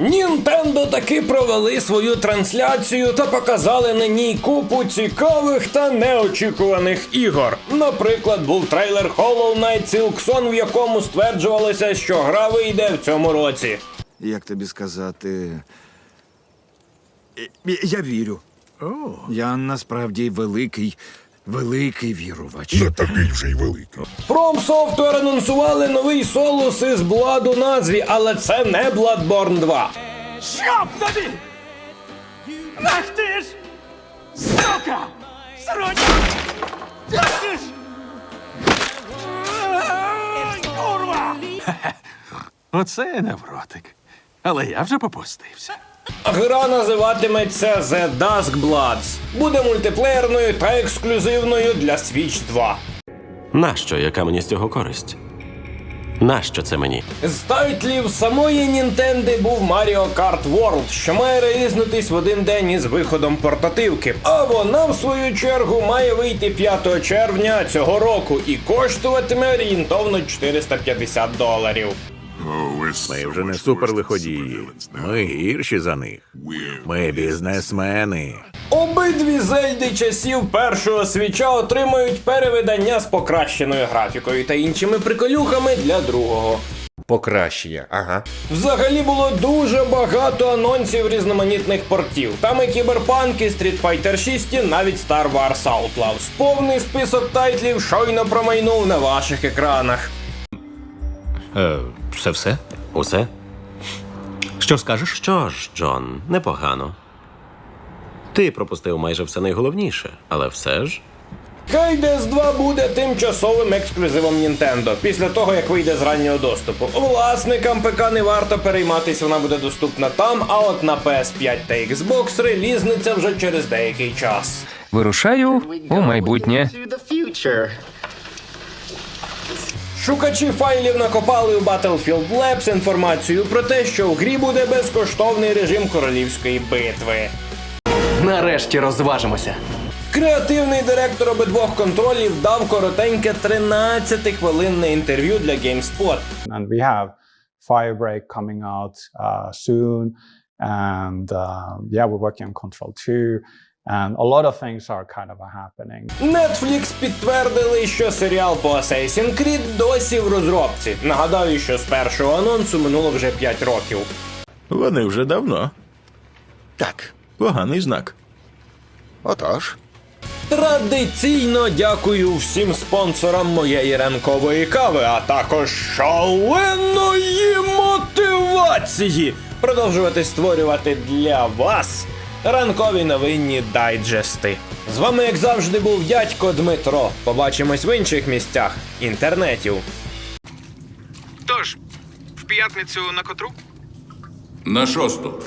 Нінтендо таки провели свою трансляцію та показали на ній купу цікавих та неочікуваних ігор. Наприклад, був трейлер Hollow Knight Silksong, в якому стверджувалося, що гра вийде в цьому році. як тобі сказати. Я- Я вірю. Я насправді великий, великий вірувач. Не такий вже й великий. From Software анонсували новий солус із Blood у назві, але це не Bloodborne 2. Щоб тобі! Ах ти ж! Сука! Сродя! Ах ти ж! Курва! Оце невротик. Але я вже попустився. Гра називатиметься The Dusk Bloods. Буде мультиплеєрною та ексклюзивною для Switch 2. Нащо, яка мені з цього користь? Нащо це мені? З тайтлів самої Нінтенди був Mario Kart World, що має релізнутись в один день із виходом портативки. А вона, в свою чергу, має вийти 5 червня цього року і коштуватиме орієнтовно 450 доларів. Ми вже не суперлиходії. Ми гірші за них. Ми бізнесмени. Обидві зельди часів першого свіча отримають перевидання з покращеною графікою та іншими приколюхами для другого. Покращення, ага. Взагалі було дуже багато анонсів різноманітних портів. Там і Кіберпанк, і Street Fighter 6, і навіть Star Wars Outlaws. Повний список тайтлів щойно промайнув на ваших екранах. Е, це все? Усе? Що скажеш? Що ж, Джон, непогано. Ти пропустив майже все найголовніше, але все ж. Хайдес 2 буде тимчасовим ексклюзивом Nintendo після того, як вийде з раннього доступу. Власникам ПК не варто перейматись, вона буде доступна там, а от на PS5 та Xbox релізниця вже через деякий час. Вирушаю у майбутнє. Шукачі файлів накопали у Battlefield Labs інформацію про те, що в грі буде безкоштовний режим королівської битви. Нарешті розважимося. Креативний директор обидвох контролів дав коротеньке 13-хвилинне інтерв'ю для GameSpot. and we have Firebreak coming out uh, soon, and uh, yeah, we're working on Control 2, and a lot of things are kind of happening. Netflix підтвердили, що серіал по Assassin's Creed досі в розробці. Нагадаю, що з першого анонсу минуло вже 5 років. Вони вже давно. Так. Поганий знак. Отож. Традиційно дякую всім спонсорам моєї ранкової кави, а також шаленої мотивації продовжувати створювати для вас ранкові новинні дайджести. З вами, як завжди, був дядько Дмитро. Побачимось в інших місцях інтернетів. Тож, в п'ятницю на котру? На шосту.